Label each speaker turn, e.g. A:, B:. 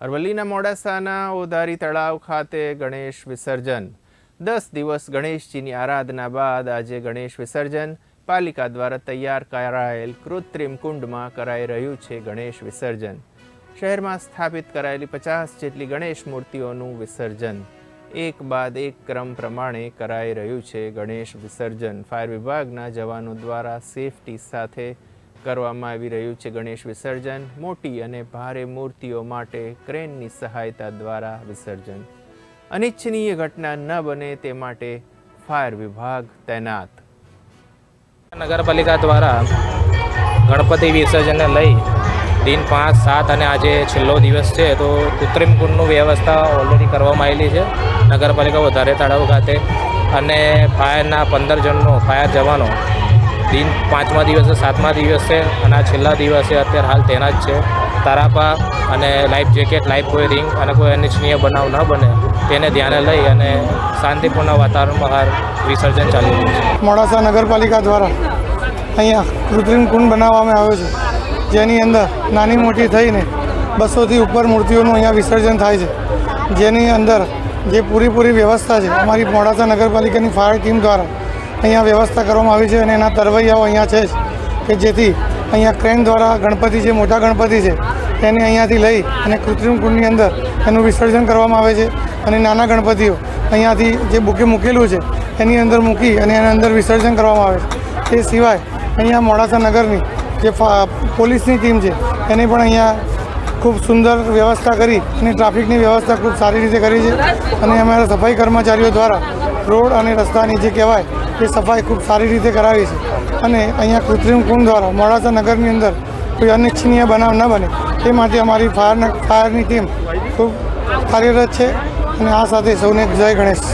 A: અરવલ્લીના મોડાસાના ઓધારી તળાવ ખાતે ગણેશ વિસર્જન. દસ દિવસ ગણેશજીની આરાધના બાદ આજે ગણેશ વિસર્જન. પાલિકા દ્વારા તૈયાર કરાયેલ કૃત્રિમ કુંડમાં કરાઈ રહ્યું છે ગણેશ વિસર્જન. શહેરમાં સ્થાપિત કરાયેલી પચાસ જેટલી ગણેશ મૂર્તિઓનું વિસર્જન. એક બાદ એક ક્રમ પ્રમાણે કરાઈ રહ્યું છે ગણેશ વિસર્જન. ફાયર વિભાગના જવાનો દ્વારા સેફટી સાથે કરવામાં આવી રહ્યું છે ગણેશ વિસર્જન. મોટી અને ભારે મૂર્તિઓ માટે ક્રેનની સહાયતા દ્વારા વિસર્જન. અનિચ્છનીય ઘટના ન બને તે માટે ફાયર વિભાગ તૈનાત.
B: નગરપાલિકા દ્વારા ગણપતિ વિસર્જનને લઈ દિન પાંચ, સાત અને આજે છેલ્લો દિવસ છે, તો કૃત્રિમ કુંડનું વ્યવસ્થા ઓલરેડી કરવામાં આવેલી છે. નગરપાલિકા વધારે તળાવ ખાતે અને ફાયરના પંદર જણનો ફાયર જવાનો દિન પાંચમા દિવસે, સાતમા દિવસે અને આ છેલ્લા દિવસે અત્યારે હાલ તેના જ છે. તારાપા અને લાઈફ જેકેટ, લાઈફ કોઈ રિંગ અને કોઈ અનિચ્છનીય બનાવ ન બને, તેને ધ્યાને લઈ અને શાંતિપૂર્ણ વાતાવરણમાં હાલ વિસર્જન ચાલી રહ્યું છે.
C: મોડાસા નગરપાલિકા દ્વારા અહીંયા કૃત્રિમ કુંડ બનાવવામાં આવ્યો છે, જેની અંદર નાની મોટી થઈને બસોથી ઉપર મૂર્તિઓનું અહીંયા વિસર્જન થાય છે. જેની અંદર જે પૂરેપૂરી વ્યવસ્થા છે, અમારી મોડાસા નગરપાલિકાની ફાયર ટીમ દ્વારા અહીંયા વ્યવસ્થા કરવામાં આવી છે અને એના તરવૈયાઓ અહીંયા છે કે જેથી અહીંયા ક્રેન દ્વારા ગણપતિ જે મોટા ગણપતિ છે તેને અહીંયાથી લઈ અને કૃત્રિમ કુંડની અંદર એનું વિસર્જન કરવામાં આવે છે અને નાના ગણપતિઓ અહીંયાથી જે બુકે મૂકેલું છે, એની અંદર મૂકી અને એના અંદર વિસર્જન કરવામાં આવે છે. તે સિવાય અહીંયા મોડાસા નગરની જે પોલીસની ટીમ છે, એને પણ અહીંયા ખૂબ સુંદર વ્યવસ્થા કરી અને ટ્રાફિકની વ્યવસ્થા ખૂબ સારી રીતે કરી છે. અને અમારા સફાઈ કર્મચારીઓ દ્વારા રોડ અને રસ્તાની જે કહેવાય એ સફાઈ ખૂબ સારી રીતે કરાવી છે. અને અહીંયા કૃત્રિમ કુંડ દ્વારા મોડાસા નગરની અંદર કોઈ અનિચ્છનીય બનાવ ન બને. તે માટે અમારી ફાયર ફાયરની ટીમ ખૂબ કાર્યરત છે. અને આ સાથે સૌને જય ગણેશ.